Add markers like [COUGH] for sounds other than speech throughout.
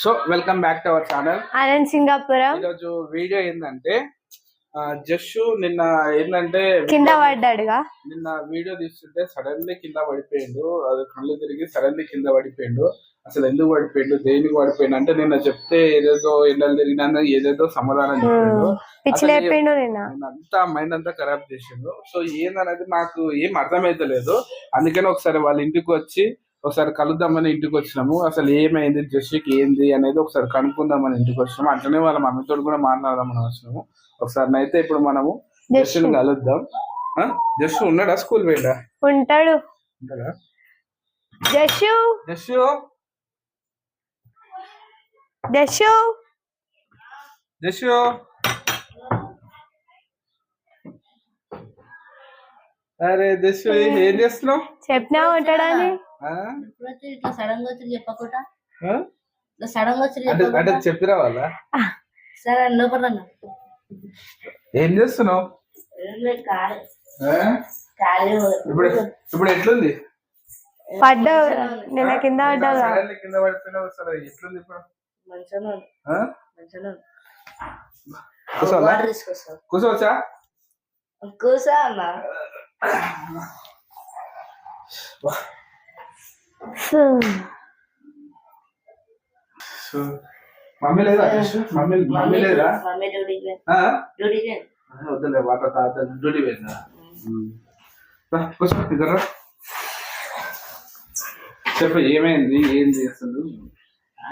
So welcome back to our channel Anand Singapuram ఈరోజు video ఏంటంటే just నిన్న ఏంటంటే కింద పడ్డాడుగా. నిన్న వీడియో తీస్తుంటే సడన్లీ కింద పడిపోయిండు. అది కళ్ళు తిరిగి సడన్లీ కింద పడిపోయిండు. అసలు ఎందుకు పడిపోయిండు? దేనికి పడిపోయిండు? అంటే నిన్న చెప్తే ఏదేదో ఎండలు తిరిగినా ఏదేదో సమాధానం చెప్పిండు. అంతా మైండ్ అంతా ఖరాబ్ చేసిండు. సో ఏందనేది నాకు ఏం అర్థమైతలేదు. అందుకని ఒకసారి వాళ్ళ ఇంటికి వచ్చి ఒకసారి కలుద్దామని ఇంటికి వచ్చినాము. అసలు ఏమైంది? జస్ట్కి ఏంది అనేది ఒకసారి కనుక్కుందామని ఇంటికి వచ్చినాము. అట్లనే వాళ్ళ మమ్మీతో కూడా మాట్లాడదామని వచ్చినాము. ఒకసారి అయితే ఇప్పుడు మనము జస్ట్ కలుద్దాం. జస్ట్ ఉన్నాడా? స్కూల్ పోయిండా? ఉంటాడు. ఉంటాడా? అరే జస్ట్ ఏం చేస్తున్నావు? చెప్పినా ఉంటాడని? ఎప్పుడైతే ఇట్లా సడన్గా వచ్చి చెప్పకుండా? ఆ? ఇట్లా సడన్గా వచ్చి చెప్పిరా వాళ్ళ సరే లోపల. ఏం చేస్తున్నావు? ఇప్పుడు ఇప్పుడు ఎట్లుంది? పడ్డావు నిన్న కింద పడ్డావు కింద పడిపోయినావు అసలు ఎట్లుంది ఇప్పుడు? మంచిగా. కూర్చోవాలా? కూర్చోవచ్చా? కూర్చో అన్న. సో, మమ్మీ లేదా జస్ట్ మమ్మీ మమ్మీ లేదా? మమ్మీ డ్యూటీకి పోయింది. ఆ? డ్యూటీకి పోయింది. ఆ, వద్దులే వాటర్ తాత డ్యూటీ పోయిందా? ఉమ్. రా, కూర్చో ఇక్కడ రా. చెప్పు ఏమైంది?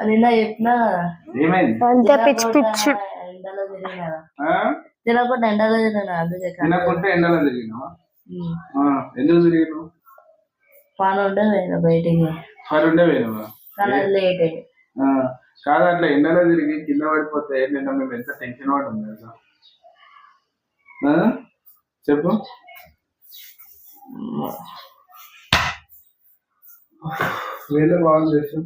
నిన్న చెప్పిన ఏమైంది? అంతే పిచ్చి పిచ్చి. ఎండలో తిరిగినా? తినకుండా తిరిగినా అందుకే ఎందుకు తిరిగినావు? పని ఉండే పోయినా బయటికి పోయినావా లేట్ అయ్యి కాదు అట్లా ఎండలో తిరిగి కింద పడిపోతే నిన్న మేము ఎంత టెన్షన్ పడ్డాం తెలుసా? చెప్పు. వీళ్ళ బాగుంది చేసు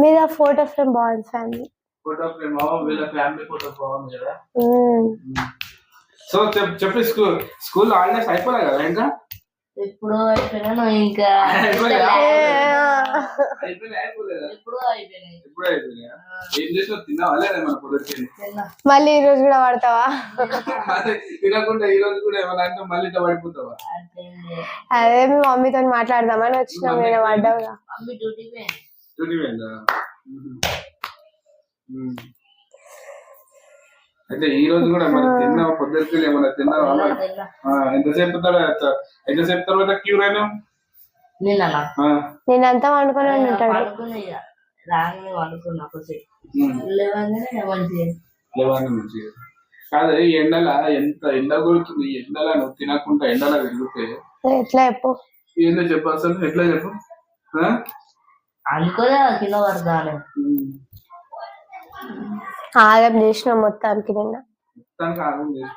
మీద ఫోటో ఫ్రేమ్ బాగుంది ఫ్యామిలీ ఫోటో ఫ్రేమ్ వీళ్ళ ఫ్యామిలీ ఫోటో బాగుంది కదా. సో చెప్పు చెప్పు స్కూల్ స్కూల్ హాలిడేస్ అయిపోలే కదా ఇంకా? ఎప్పుడు అయిపోయినా ఇంకా [LAUGHS] మళ్ళీ ఈ రోజు కూడా పడతావా? తినకుండా ఈ రోజు కూడా ఏమైనా అంటే మళ్ళీ ఇట్లా పడిపోతావా. అదే. మీ మమ్మీతో మాట్లాడదామని వచ్చినాం నేను పడ్డావుగా. మమ్మీ డ్యూటీ పోయింది. డ్యూటీ. అయితే ఈ రోజు కూడా మరి తిన్నావా? పొద్దుకి ఏమైనా తిన్నావా? ఎంతసేపు ఎంతసేపు తర్వాత క్యూర్ అయినా నేనంతా వండుకొని ఉంటాడు కాదు ఈ ఎండల ఎంత ఎండ కొడుతుంది? ఎండల నువ్వు తినకుండా ఎండల తిరిగితే ఎట్లా చెప్పు? ఏందో చెప్పు అసలు. ఎట్లా చెప్పు? అనుకోలే కింద పడతా అని ఉమ్. ఆగం చేసినాం మొత్తానికి నిన్న. మొత్తానికి ఆగం చేసి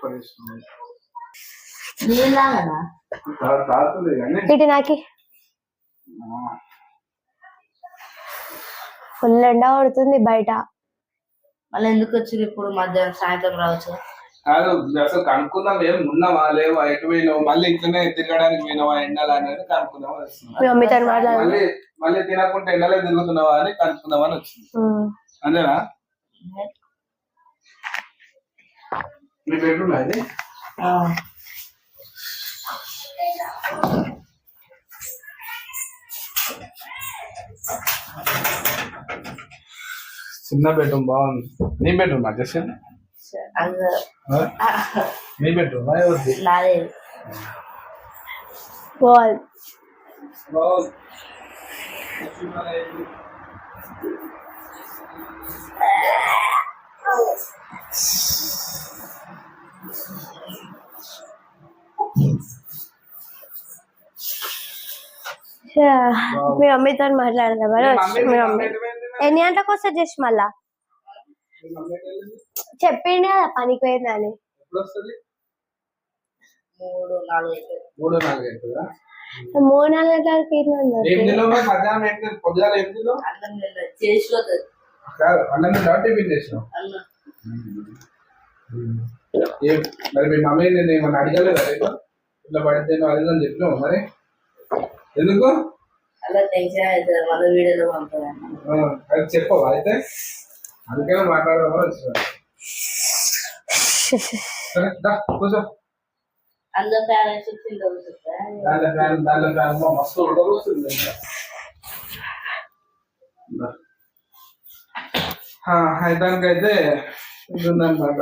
ఇటు నాకి. ఫుల్ ఎండ కొడుతుంది బయట. మళ్ళీ ఎందుకు వచ్చి ఇప్పుడు మధ్యాహ్నం సాయంత్రం రావచ్చు? కాదు అసలు కనుక్కుందాం ఏం ఉన్నావా లేవా ఎటు పోయినావు మళ్ళీ ఇట్లనే తిరగడానికి పోయినావా ఎండల అనేది కనుక్కుందాం వచ్చింది. మళ్ళీ మళ్ళీ తినకుండా ఎండలో తిరుగుతున్నావా అని కనుక్కుందాం అని వచ్చింది. అంతేనా? మీ బెడ్రూమ్ అది. చిన్న బెడ్రూమ్ బాగుంది. నీ బెడ్రూమ్ అడ్జస్ట్ అందు నీ బెడ్రూమ్ ఎవరిది? బాగుంది. మీ మమ్మీతో మాట్లాడదాం వచ్చి మీ మమ్మీ. ఎన్ని గంటలకు వస్తా జస్ట్ మళ్ళా? చెప్పిండే కదా పనికి పోయిందని మూడు నాలుగు అయితే మూడు నాలుగు అవుతుందా మూడు నాలుగు గంటలకి మరి? మరి మీ మమ్మీ నేను ఏమన్నా అడగలేదా? ఇట్లా పడితే అని చెప్పినావు మరి? ఎందుకు? అది చెప్పవా అయితే? అందుకనే మాట్లాడదామని వచ్చిన. సరే దా కూర్చో. అందులో పేరెంట్స్ ఫ్యాన్ దానిలో ఫ్యాన్ అమ్మో, మస్తు ఉడకొస్తుంది ఇంకా. దా. ఆ, అయితే ఉందన్నమాట.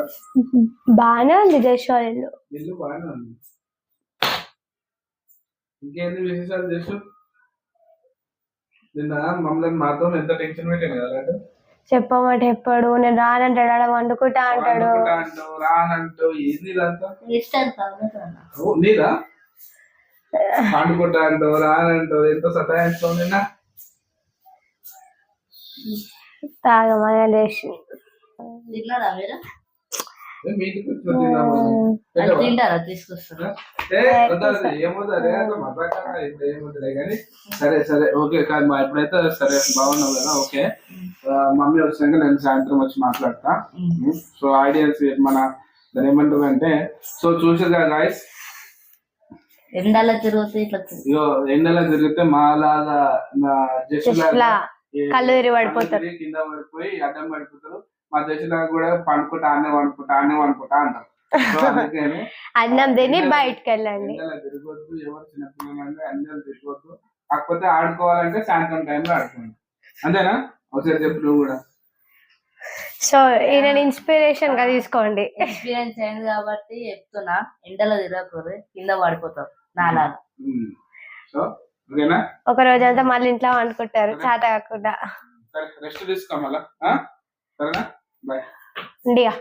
బాగానే ఉంది ఇల్లు ఇల్లు బాగానే ఉంది? ఇంకేంది విశేషాలు చేసు నిన్న మమ్మల్ని మాత్రం ఎంత టెన్షన్ పెట్టాను కదా చెప్పమంటే ఎప్పుడు? నేను రానంటాడు ఆడ వండుకుంటా అంటాడు. వండుకుంటా అంటావు రానంటావు. ఏంది ఇదంతా ఓ, నీదా వండుకుంటా అంటావు రానంటావు. ఎంత సతాయిస్తావు నిన్న? తాగమని తింటారా? తీసుకొస్తారా? సరే. సరే ఓకే కాదు మా ఎప్పుడైతే సరే బాగున్నావు కదా ఓకే. మమ్మీ వచ్చినాక నేను సాయంత్రం వచ్చి మాట్లాడతా. సో ఐడియాస్ మన దాని ఏమంటారు అంటే సో చూసారుగా గాయస్ ఎండాల తిరుగుతూ ఇట్లా. ఇగో ఎండలో తిరిగితే మాలాగా జస్ట్ కళ్ళు పడిపోతారు. కింద పడిపోయి అడ్డం పడిపోతారు. మా దశలా కూడా పండుకుంటా అంటారు. అందుకని అన్నం తిని బయటకు వెళ్ళండి తిరగొద్దు ఎవరు చిన్నపిల్లలంటే అందరూ తిరగొద్దు. కాకపోతే ఆడుకోవాలంటే సాయంత్రం టైంలో ఆడుకోండి. అంతేనా? ఒకసారి చెప్పు నువ్వు కూడా. సో ఈయన ఇన్స్పిరేషన్గా తీసుకోండి. ఎక్స్పీరియన్స్ అయింది కాబట్టి చెప్తున్నా ఎండలో తిరగకూడదు కింద పడిపోతారు. సో ఓకేనా? ఒక రోజంతా మళ్ళీ ఇంట్లో వండుకుంటారు చేత కాకుండా సరే రెస్ట్ తీసుకో మళ్ళా? సరేనా? Bye. Diga.